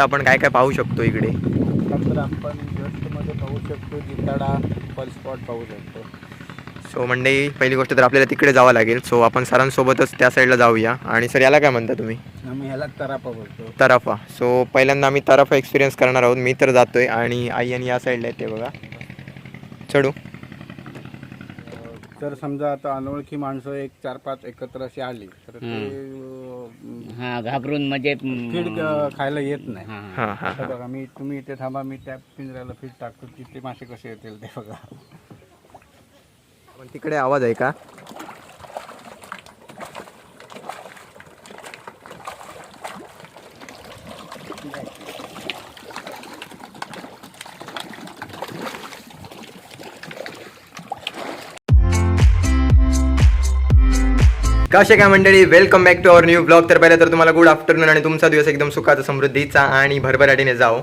आता आपण काय काय पाहू शकतो इकडे? नंतर आपण मध्ये पाहू शकतो जिताडा फल स्पॉट पाहू शकतो. सो मंडई पहिली गोष्ट तर आपल्याला तिकडे जावं लागेल. सो आपण सरांसोबतच त्या साईडला जाऊया. आणि सर याला काय म्हणता तुम्ही? आम्ही ह्याला तरापा बोलतो. तराफा सो पहिल्यांदा आम्ही तराफा एक्सपिरियन्स करणार आहोत. मी तर जातोय. आणि आई आणि या साईडला येते बघा. चढू. जर समजा आता अनोळखी माणसं एक चार पाच एकत्र अशी आली तर ते अं, हा घाबरून म्हणजे फीड अं, खायला येत नाही. हा. हां. हां आता बघा मी तुम्ही इथे थांबा मी त्या पिंजऱ्याला फीड टाकतो तिथे मासे कसे येतील ते बघा. पण तिकडे आवाज आहे का? कसे काय मंडळी? Welcome back to our new vlog तर पहिलं तर तुम्हाला गुड आफ्टरनून आणि तुमचा दिवस एकदम सुखाचा समृद्धीचा आणि भरभराटीने जाओ.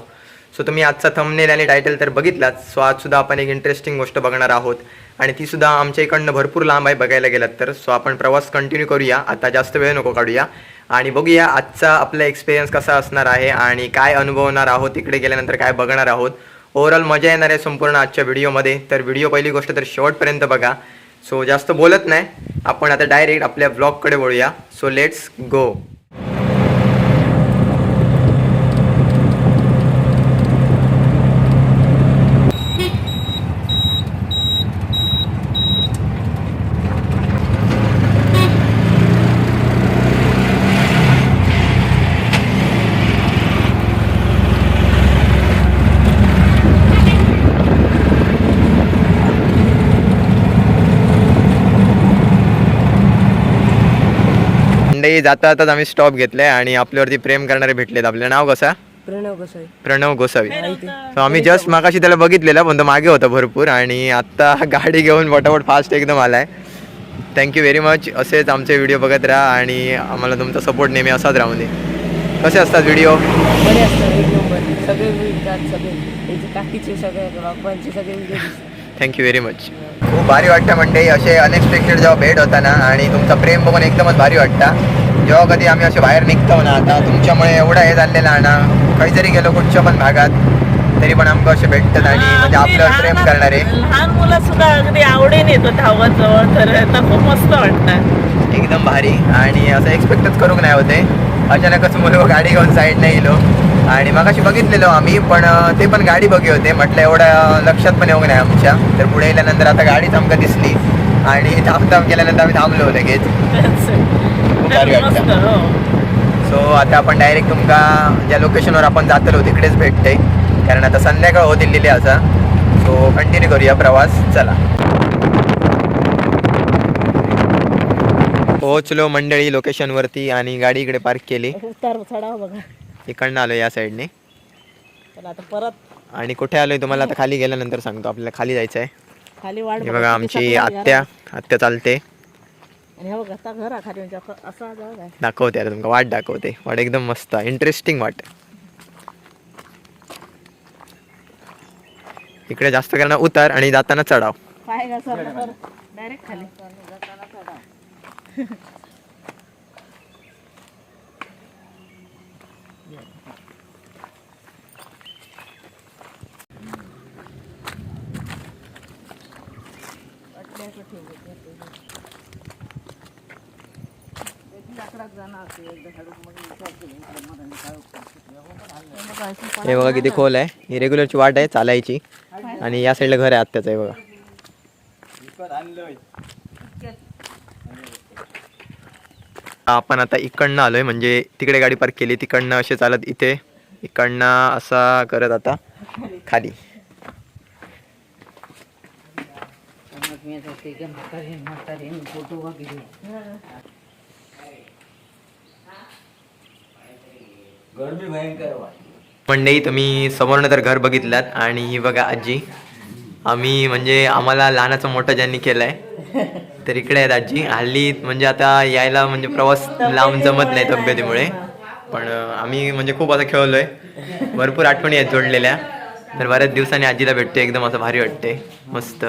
सो तुम्ही आजचा थंबनेल आणि टायटल तर बघितलाच. सो आज सुद्धा आपण एक इंटरेस्टिंग गोष्ट बघणार आहोत. आणि ती सुद्धा आमच्या इकडनं भरपूर लांब आहे बघायला गेलात तर. सो आपण प्रवास कंटिन्यू करूया. आता जास्त वेळ नको काढूया. आणि बघूया आजचा आपला एक्सपिरियन्स कसा असणार आहे आणि काय अनुभवणार आहोत तिकडे गेल्यानंतर काय बघणार आहोत. ओव्हरऑल मजा येणार आहे संपूर्ण आजच्या व्हिडिओमध्ये तर व्हिडिओ पहिली गोष्ट तर शेवटपर्यंत बघा. सो जास्त बोलत नाही. आपण आता डायरेक्ट आपल्या ब्लॉगकडे वळूया. सो लेट्स गो मंडई जाता जाताच आम्ही स्टॉप घेतलाय आणि आपल्यावरती प्रेम करणारे भेटलेत. आपलं नाव कसं? प्रणव गोसाई प्रणव गोसावी. So आम्ही जस्ट मागाशी त्याला बघितलेलं पण तो मागे होता भरपूर आणि आता गाडी घेऊन फटाफट फास्ट एकदम आलाय. थँक्यू व्हेरी मच असेच आमचे व्हिडिओ बघत राहा आणि आम्हाला तुमचा सपोर्ट नेहमी असाच राहून दे. कसे असतात व्हिडिओ बरे असतात एक नंबर सगळे मिळतात सगळे. काकीचे सगळे बाबांचे सगळे व्हिडिओ दिसतात थँक्यू व्हेरी मच खूप भारी वाटतं मंडळी असे अनएक्सपेक्टेड जेव्हा भेट होता ना आणि तुमचा प्रेम बघून एकदमच भारी वाटतं. जेव्हा कधी आम्ही असे बाहेर निघतो ना आता तुमच्यामुळे एवढा हे झालेला ना काही जरी गेलो कुठच्या पण भागात तरी पण आमचं असे भेटतात आणि म्हणजे आपल्यावर प्रेम करणारे. लहान मुलं सुद्धा अगदी आवडीने येतो धावत जवळ तर आता खूप मस्त वाटतं. एकदम भारी आणि असं एक्सपेक्टच करूक नाही होते. अचानकच मुलं गाडी घेऊन साईडने गेलो आणि मग अशी बघितलेलो आम्ही पण ते पण गाडी बघी होते. म्हटलं एवढं लक्षात पण येऊ नाही आमच्या. तर पुढे गेल्यानंतर आता गाडीच आमका दिसली. आणि थांब थांब केल्यानंतर आम्ही थांबलो लगेच. वाटतं हो. सो आता आपण डायरेक्ट तुमका ज्या लोकेशनवर आपण जातलो तिकडेच भेटते कारण आता संध्याकाळ होत दिलेली असा. सो कंटिन्यू करूया प्रवास. चला. पोहोचलो मंडळी लोकेशनवरती आणि गाडी इकडे पार्क केली. उतार चढाव बघा. इकडनं आलो या साईडने आता परत आणि कुठे आलोय तुम्हाला आता खाली गेल्यानंतर सांगतो आपल्याला खाली जायचं आहे खाली वाढ हे बघा आमची आत्या आत्या चालते. आणि हे बघा आता घरा खाली म्हणजे असं- असा दाखवते आता तुमका वाट दाखवते. वाट एकदम मस्त इंटरेस्टिंग वाट. इकडे जास्त करणं उतार आणि जाताना चढाव. पाय डायरेक्ट खाली. हे बघा किती खोल आहे. ही रेग्युलरची वाट आहे चालायची. आणि या साईडला घर आहे आत्याचं आहे बघा. आपण आता इकडनं आलोय म्हणजे तिकडे गाडी पार्क केली तिकडनं असे चालत इथे. इकडनं असा करत आता खाली. फोटो मंडई तुम्ही समोरनं तर घर बघितलात आणि ही बघा आजी. आम्ही म्हणजे आम्हाला लहानाचं मोठं ज्यांनी केलंय तर इकडे आहेत आजी. हल्ली म्हणजे आता यायला म्हणजे प्रवास लांब जमत नाही तब्येतीमुळे. पण आम्ही म्हणजे खूप असं खेळलोय. भरपूर आठवणी आहेत जोडलेल्या. तर बऱ्याच दिवसांनी आजीला भेटते एकदम असं भारी वाटते मस्त.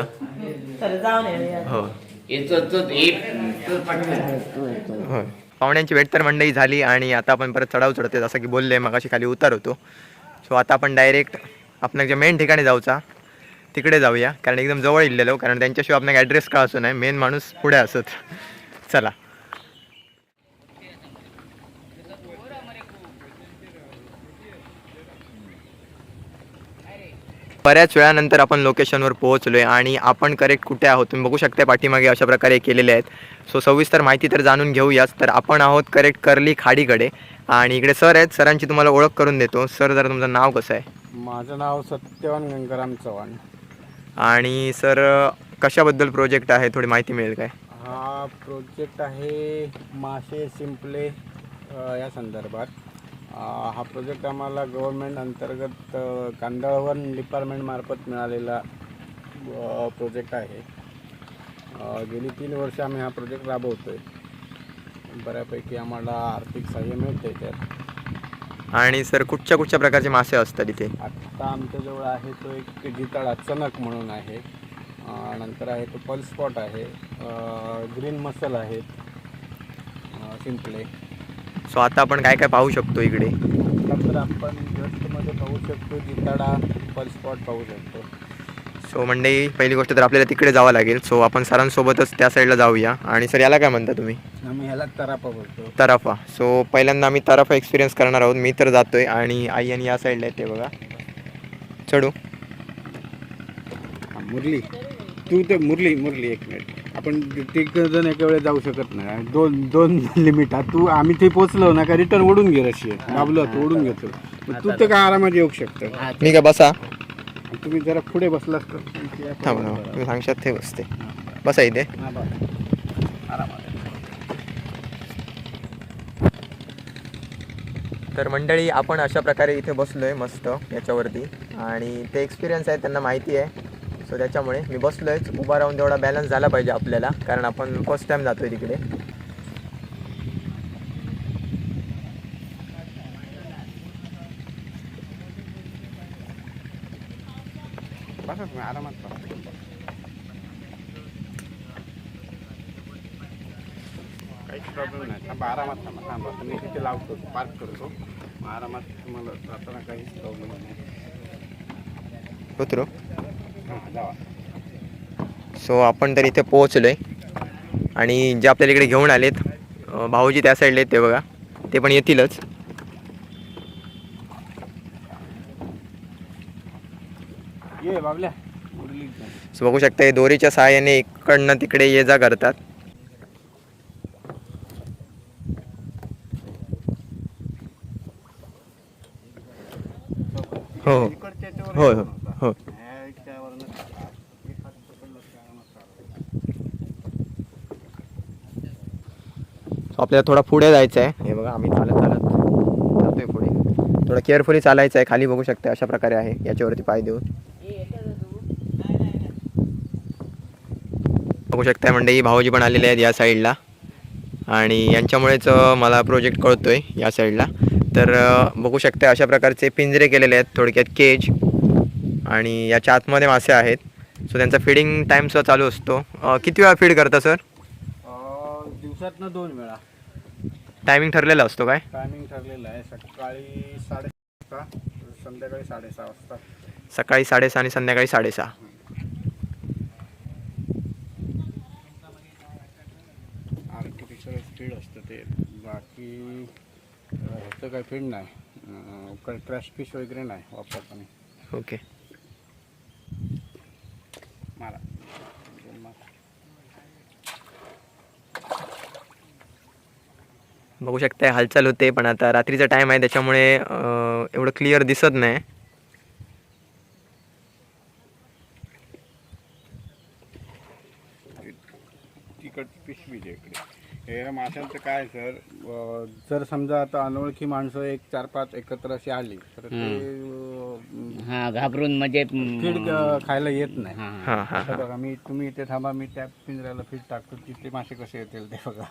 तर जाऊन येऊया. हो. येतो तो एक तो पटकन. हो. पाहुण्यांची भेट तर मंडई झाली आणि आता आपण परत चढाव चढतोय. जसं की बोलले मग खाली उतार होतो. सो आता आपण डायरेक्ट आपण जे मेन ठिकाणी जाऊचा तिकडे जाऊया कारण एकदम जवळ इल्लेलो कारण त्यांच्याशिवाय आपण ॲड्रेस कळायचो नाही. मेन माणूस पुढे असत. चला. बऱ्याच वेळानंतर आपण लोकेशनवर पोहोचलोय आणि आपण करेक्ट कुठे आहोत? तुम्ही बघू शकता पाठीमागे अशा प्रकारे केलेले आहेत. सो सविस्तर माहिती तर जाणून घेऊयाच तर आपण आहोत करेक्ट करली खाडीकडे. आणि इकडे सर आहेत सरांची तुम्हाला ओळख करून देतो. सर जरा तुमचं नाव कसं आहे? माझं नाव सत्यवान गंगाराम चव्हाण. आणि सर कशाबद्दल प्रोजेक्ट आहे? थोडी माहिती मिळेल काय? हा प्रोजेक्ट आहे मासे शिंपले या संदर्भात. हा प्रोजेक्ट आम्हाला गव्हर्मेंट अंतर्गत कांदळवन डिपार्टमेंटमार्फत मिळालेला प्रोजेक्ट आहे. अ, गेली तीन वर्ष आम्ही हा प्रोजेक्ट राबवतो आहे बऱ्यापैकी आम्हाला आर्थिक सहाय्य मिळते त्यात. आणि सर कुठच्या कुठच्या प्रकारचे मासे असतात इथे? आत्ता आमच्याजवळ आहे तो एक जिताळा चणक म्हणून आहे. अ, नंतर आहे तो पल्स स्पॉट आहे. ग्रीन मसल आहेत. अ, शिंपले सो आता आपण काय काय पाहू शकतो इकडे? नंतर आपण जस्टमध्ये पाहू शकतो जिताडा पल्स स्पॉट पाहू शकतो. सो मंडई पहिली गोष्ट तर आपल्याला तिकडे जावं लागेल. सो आपण सरांसोबतच त्या साईडला जाऊया. आणि सर याला काय म्हणता तुम्ही? आम्ही ह्याला तरापा बोलतो. तराफा सो पहिल्यांदा आम्ही तराफा एक्सपिरियन्स करणार आहोत. मी तर जातोय. आणि आई आणि या साईडला आहे ते बघा. चढू. हा, मुरली. तू ते मुरली मुरली एक मिनिट आपण तिघ जण एका वेळेस जाऊ शकत नाही. दोन दोन लिमिट आहे तू आम्ही ते पोचलो ना का रिटर्न ओढून घे रशी दाबलो तू ओढून घेतो. मग तू तर काय आरामात येऊ शकतं. मी काय बसा. तुम्ही जरा पुढे तुमची या थांब तुम्ही सांगशात ते बसते. बसा इथे. तर मंडळी आपण अशा प्रकारे इथे बसलोय मस्त याच्यावरती. आणि ते एक्सपिरियन्स आहे त्यांना माहिती आहे. सो त्याच्यामुळे मी बसलोय उभा राहून तेवढा बॅलन्स झाला पाहिजे आपल्याला. कारण आपण फर्स्ट टाइम जातोय तिकडे. बसा तुम्ही आरामात बसा. काहीच प्रॉब्लेम नाही थांबा आरामात थांबा थांबा तुम्ही तिथे लावतो पार्क करतो मग आरामात तुम्हाला जाताना काहीच प्रॉब्लेम नाही उतरू हां जावा सो आपण तर इथे पोहोचलोय. आणि जे आपल्याला इकडे घेऊन आलेत भाऊजी त्या साईडला आहेत ते बघा. ते पण येतीलच. ये बाबल्या मुरली सो बघू शकता हे दोरीच्या सहाय्याने इकडनं तिकडे ये जा करतात. हो हो. होय हो. हो. आपल्याला थोडा पुढे जायचं आहे हे बघा आम्ही चालत चालत जातोय पुढे. थोडं केअरफुली चालायचं आहे खाली बघू शकता अशा प्रकारे आहे. याच्यावरती पाय देऊन. बघू शकता म्हणजे भाऊजी पण आलेले आहेत या साईडला. आणि यांच्यामुळेच मला प्रोजेक्ट कळतोय या साईडला. तर बघू शकता अशा प्रकारचे पिंजरे केलेले आहेत. थोडक्यात केज आणि याच्या आतमध्ये मासे आहेत. सो त्यांचा फिडिंग टाईमसुद्धा चालू असतो. किती वेळा फीड करता सर दिवसातनं दोन वेळा. टायमिंग ठरलेला असतो काय? टायमिंग ठरलेलं आहे. सकाळी साडे संध्याकाळी साडेसहा वाजता. सकाळी साडेसहा आणि संध्याकाळी साडेसहा. फीड असतं ते. बाकी ह्याचं काही फीड नाही. क्रॅश फिश वगैरे नाही वापरताना. ओके. मारा. बघू शकता हालचाल होते पण आता रात्रीचा टाईम आहे त्याच्यामुळे एवढं क्लिअर दिसत नाही. तिकट पिशवी इकडे. हे माशांचं काय सर? अं, जर समजा आता अनोळखी माणसं एक चार पाच एकत्र अशी आली तर ते अं, हा घाबरून म्हणजे फीड अं, खायला येत नाही. हा हां. हां आता बघा मी तुम्ही इथे थांबा मी त्या पिंजऱ्याला फीड टाकतो तिथे मासे कसे येतील ते बघा.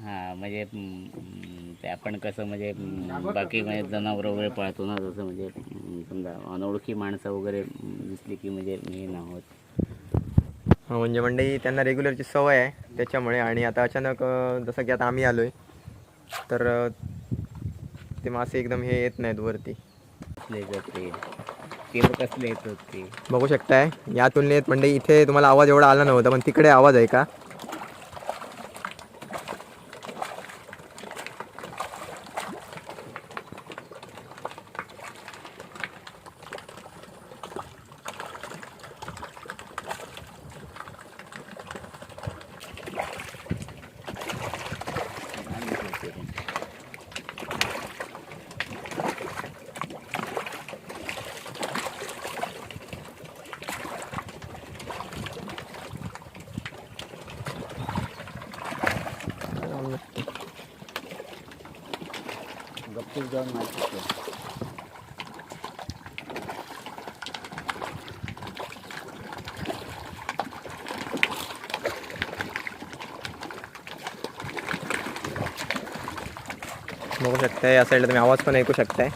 हा म्हणजे ते आपण कसं म्हणजे बाकी म्हणजे जनावर वगैरे पाळतो ना जसं म्हणजे समजा अनोळखी माणसं वगैरे दिसली की म्हणजे हे ना होत. म्हणजे मंडई त्यांना रेग्युलरची सवय आहे त्याच्यामुळे आणि आता अचानक जसं की आता आम्ही आलो आहे तर ते मासे एकदम हे येत नाहीत वरती. कसले येतात ते? ते लोक कसले येतात ते बघू शकताय या तुलनेत मंडई इथे तुम्हाला आवाज एवढा आला नव्हता पण तिकडे आवाज आहे का आणि ते ते. गप्पूस जाऊन माहिती बघू शकताय या साईडला तुम्ही आवाज पण ऐकू शकताय.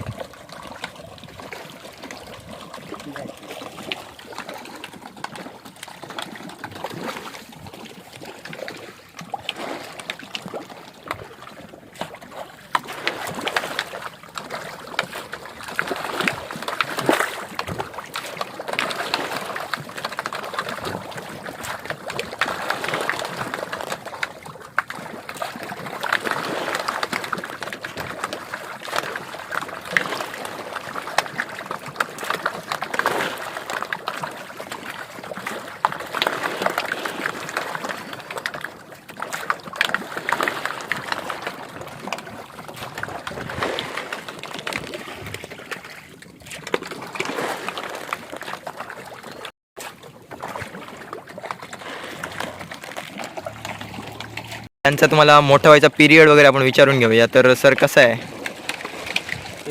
त्यांचा तुम्हाला मोठा व्हायचा पिरियड वगैरे आपण विचारून घेऊया. तर सर कसं आहे?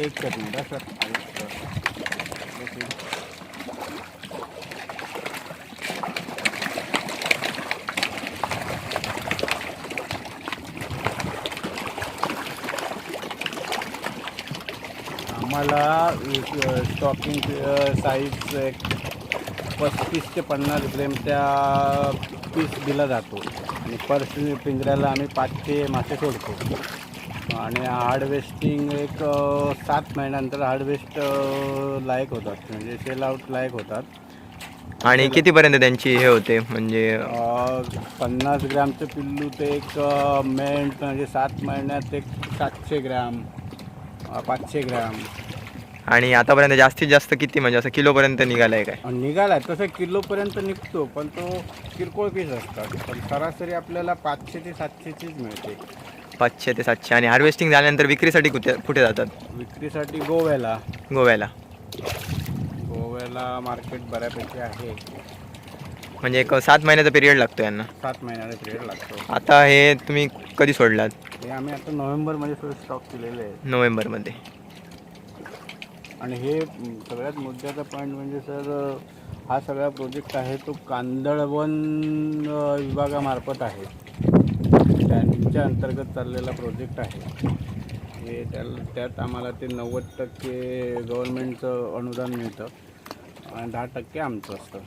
एक सर आम्हाला स्टॉकिंग साईज एक पस्तीस ते पन्नास ग्रॅमच्या पीस दिला जातो. आणि पर पिंजऱ्याला आम्ही पाचशे मासे सोडतो. आणि हार्डवेस्टिंग एक सात महिन्यानंतर हार्डवेस्ट लायक होतात. म्हणजे सेल आउट लायक होतात. आणि कितीपर्यंत त्यांची हे होते? म्हणजे पन्नास ग्रॅमचं पिल्लू ते एक मेंट म्हणजे सात महिन्यात एक सातशे ग्रॅम पाचशे ग्रॅम. आणि आतापर्यंत जास्तीत जास्त किती म्हणजे असं किलोपर्यंत निघालं आहे काय? आणि निघाला तसं किलोपर्यंत निघतो पण तो किरकोळ पीस असतात. पण सरासरी आपल्याला पाचशे ते सातशेचीच मिळते. पाचशे ते सातशे. आणि हार्वेस्टिंग झाल्यानंतर विक्रीसाठी कुठे कुठे जातात? विक्रीसाठी गोव्याला. गोव्याला. गोव्याला मार्केट बऱ्यापैकी आहे. म्हणजे एक सात महिन्याचा पिरियड लागतो यांना. सात महिन्याचा पिरियड लागतो. आता हे तुम्ही कधी सोडलात? हे आम्ही आता नोव्हेंबरमध्ये स्टॉक केलेले आहे नोव्हेंबरमध्ये. आणि हे सगळ्यात मुद्द्याचा पॉईंट म्हणजे सर हा सगळा प्रोजेक्ट आहे तो कांदळवन विभागामार्फत आहे. त्यांच्या अंतर्गत चाललेला प्रोजेक्ट आहे. हे त्या त्यात आम्हाला ते नव्वद टक्के गव्हर्नमेंटचं अनुदान मिळतं. आणि दहा टक्के आमचं असतं.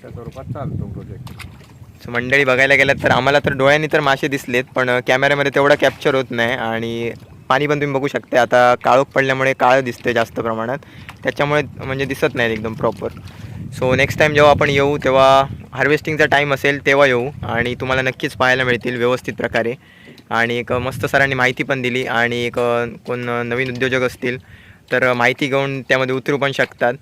त्या स्वरूपात चालतो प्रोजेक्ट मंडळी बघायला गेलं तर आम्हाला तर डोळ्यांनी तर मासे दिसलेत पण कॅमेऱ्यामध्ये तेवढा कॅप्चर होत नाही. आणि पाणी पण तुम्ही बघू शकता आता काळोख पडल्यामुळे काळं दिसते जास्त प्रमाणात. त्याच्यामुळे म्हणजे दिसत नाही एकदम प्रॉपर सो नेक्स्ट टाईम जेव्हा आपण येऊ तेव्हा हार्वेस्टिंगचा टाईम असेल तेव्हा येऊ. आणि तुम्हाला नक्कीच पाहायला मिळतील व्यवस्थित प्रकारे. आणि एक मस्त सरांनी माहिती पण दिली. आणि एक कोण नवीन उद्योजक असतील तर माहिती घेऊन त्यामध्ये उतरू पण शकतात.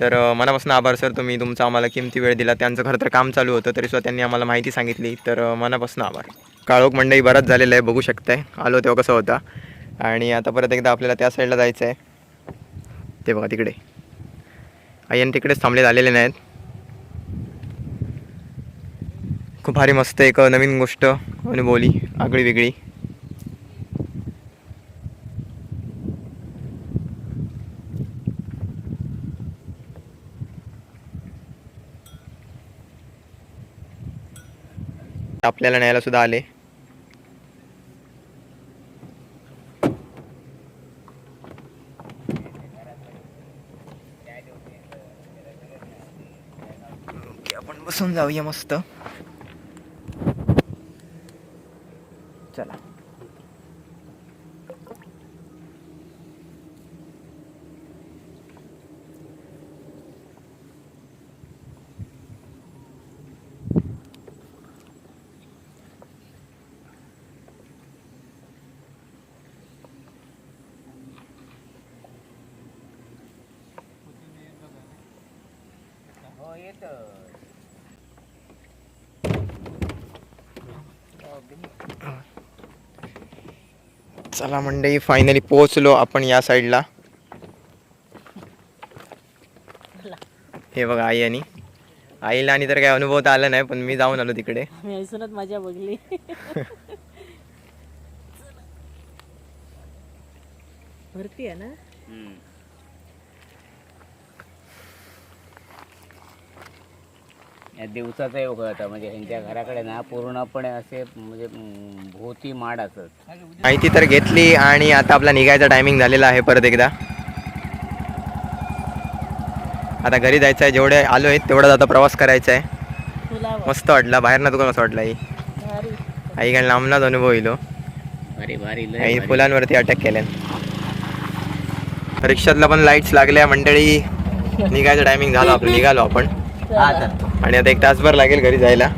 तर मनापासून आभार सर. तुम्ही तुमचा आम्हाला किमती वेळ दिला. त्यांचं खरं तर काम चालू होतं तरीसुद्धा त्यांनी आम्हाला माहिती सांगितली. तर मनापासून आभार. काळोख मंडई बराच झालेलं आहे बघू शकताय. आलो तेव्हा कसं होता. आणि आता परत एकदा आपल्याला त्या साईडला जायचं आहे ते बघा तिकडे. आयन तिकडेच थांबले झालेले नाहीत. खूप भारी मस्त एक नवीन गोष्ट अनुभवली आगळी वेगळी. आपल्याला न्यायला सुद्धा आले. ओके आपण बसून जाऊया मस्त चला चला मंडळी फायनली पोहोचलो आपण या साईडला हे बघा आई आणि आईला आणि तर काही अनुभव तर आला नाही पण मी जाऊन आलो तिकडे. मजा बघली. भरती आहे ना या दिवसाचा योग होता म्हणजे ह्यांच्या घराकडे ना पूर्णपणे असे म्हणजे भोवती माड असत. माहिती तर घेतली आणि आता आपला निघायचा टायमिंग झालेला आहे परत एकदा. आता घरी जायचं आहे जेवढे आलो आहेत तेवढाच आता प्रवास करायचा आहे. मस्त वाटला. बाहेर ना तुला कसं वाटलं आई. आई काय लांबनाच अनुभव येलो भारी भारी लय आई भारी. फुलांवरती अटॅक केल्या रिक्षातला पण लाईट्स लागल्या मंडळी. निघायचं टायमिंग झालं आपलं निघालो आपण. आणि आता एक तासभर लागेल घरी जायला.